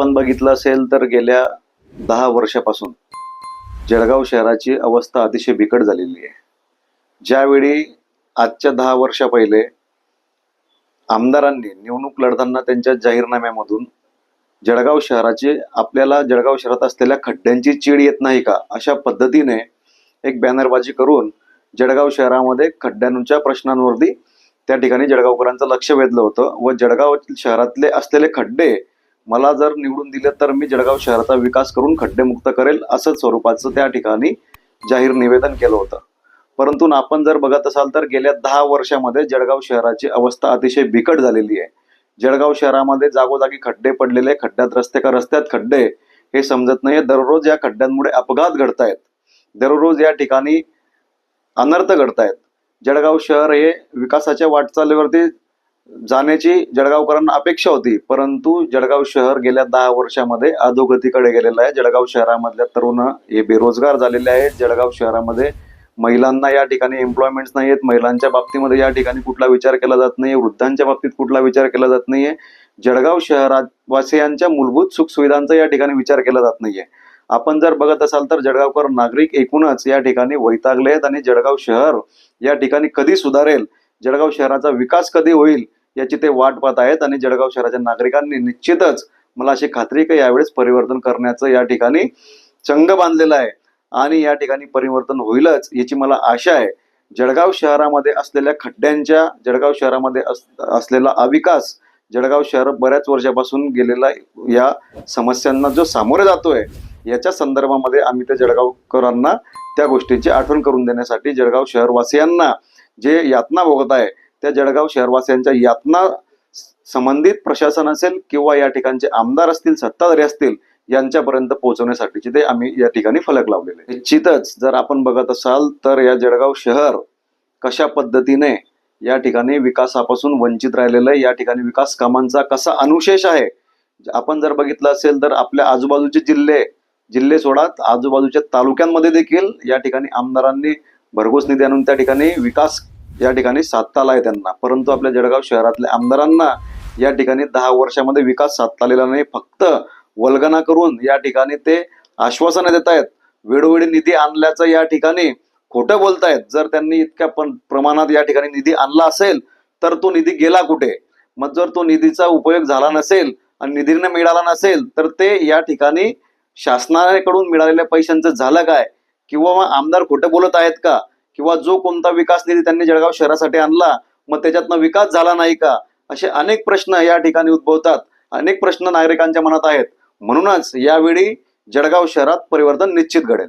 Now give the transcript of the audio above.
आपण बघितलं असेल तर गेल्या दहा वर्षापासून जळगाव शहराची अवस्था अतिशय बिकट झालेली आहे. ज्यावेळी आजच्या दहा वर्षा पहिले आमदारांनी निवडणूक लढताना त्यांच्या जाहीरनाम्यामधून जळगाव शहराची आपल्याला जळगाव शहरात असलेल्या खड्ड्यांची चीड येत नाही का अशा पद्धतीने एक बॅनरबाजी करून जळगाव शहरामध्ये खड्ड्यांच्या प्रश्नांवरती त्या ठिकाणी जळगावकरांचं लक्ष वेधलं होतं व जळगाव शहरातले असलेले खड्डे मला जर निवडून दिलं तर मी जळगाव शहराचा विकास करून खड्डेमुक्त करेल असं स्वरूपाचं त्या ठिकाणी जाहीर निवेदन केलं होतं. परंतु आपण जर बघत असाल तर गेल्या दहा वर्षामध्ये जळगाव शहराची अवस्था अतिशय बिकट झालेली आहे. जळगाव शहरामध्ये जागोजागी खड्डे पडलेले खड्ड्यात रस्ते का रस्त्यात खड्डे हे समजत नाही दररोज या खड्ड्यांमुळे अपघात घडतायत. दररोज या ठिकाणी अनर्थ घडतायत. जळगाव शहर हे विकासाच्या वाटचालीवरती जाण्याची जळगावकरांना अपेक्षा होती. परंतु जळगाव शहर गेल्या दहा वर्षामध्ये अधोगतीकडे गेलेलं आहे. जळगाव शहरामधल्या तरुण हे बेरोजगार झालेले आहेत. जळगाव शहरामध्ये महिलांना या ठिकाणी एम्प्लॉयमेंट्स नाही आहेत. महिलांच्या बाबतीमध्ये या ठिकाणी कुठला विचार केला जात नाही वृद्धांच्या बाबतीत कुठला विचार केला जात नाहीये. जळगाव शहरात वासियांच्या मूलभूत सुखसुविधांचा या ठिकाणी विचार केला जात नाहीये. आपण जर बघत असाल तर जळगावकर नागरिक एकूणच या ठिकाणी वैतागले आहेत आणि जळगाव शहर या ठिकाणी कधी सुधारेल? जळगाव शहराचा विकास कधी होईल? याची ते वाट पाहत आहेत आणि जळगाव शहराच्या नागरिकांनी निश्चितच मला अशी खात्री की यावेळेस परिवर्तन करण्याचं या ठिकाणी चंग बांधलेलं आहे. आणि या ठिकाणी परिवर्तन होईलच याची मला आशा आहे. जळगाव शहरामध्ये असलेल्या खड्ड्यांच्या जळगाव शहरामध्ये अस असलेला अविकास जळगाव शहर बऱ्याच वर्षापासून गेलेला या समस्यांना जो सामोरे जातोय याच्या संदर्भामध्ये आम्ही त्या जळगावकरांना त्या गोष्टीची आठवण करून देण्यासाठी जळगाव शहरवासियांना जे यातना भोगत आहे त्या जळगाव शहरवासियांच्या यातना संबंधित प्रशासन असेल किंवा या ठिकाणचे आमदार असतील सत्ताधारी असतील यांच्यापर्यंत पोहोचवण्यासाठीचे ते आम्ही या ठिकाणी फलक लावलेले आहे. निश्चितच जर आपण बघत असाल तर या जळगाव शहर कशा पद्धतीने या ठिकाणी विकासापासून वंचित राहिलेलं आहे या ठिकाणी विकास कामांचा कसा अनुशेष आहे आपण जर बघितलं असेल तर आपल्या आजूबाजूचे जिल्हे जिल्हे सोडात आजूबाजूच्या तालुक्यांमध्ये देखील या ठिकाणी आमदारांनी भरघोस निधी आणून त्या ठिकाणी विकास या ठिकाणी साधता आहे त्यांना. परंतु आपल्या जळगाव शहरातल्या आमदारांना या ठिकाणी दहा वर्षामध्ये विकास साधता आलेला नाही. फक्त वल्गना करून या ठिकाणी ते आश्वासनं देत आहेत. वेळोवेळी निधी आणल्याचं या ठिकाणी खोटं बोलतायत जर त्यांनी इतक्या पण प्रमाणात या ठिकाणी निधी आणला असेल तर तो निधी गेला कुठे? मग जर तो निधीचा उपयोग झाला नसेल आणि निधीने मिळाला नसेल तर ते या ठिकाणी शासनाकडून मिळालेल्या पैशांचं झालं काय? किंवा मग आमदार खोटं बोलत आहेत का? किंवा जो कोणता विकास निधी त्यांनी जळगाव शहरासाठी आणला मग त्याच्यातनं विकास झाला नाही का? असे अनेक प्रश्न या ठिकाणी उद्भवतात. अनेक प्रश्न नागरिकांच्या मनात आहेत. म्हणूनच यावेळी जळगाव शहरात परिवर्तन निश्चित घडेल.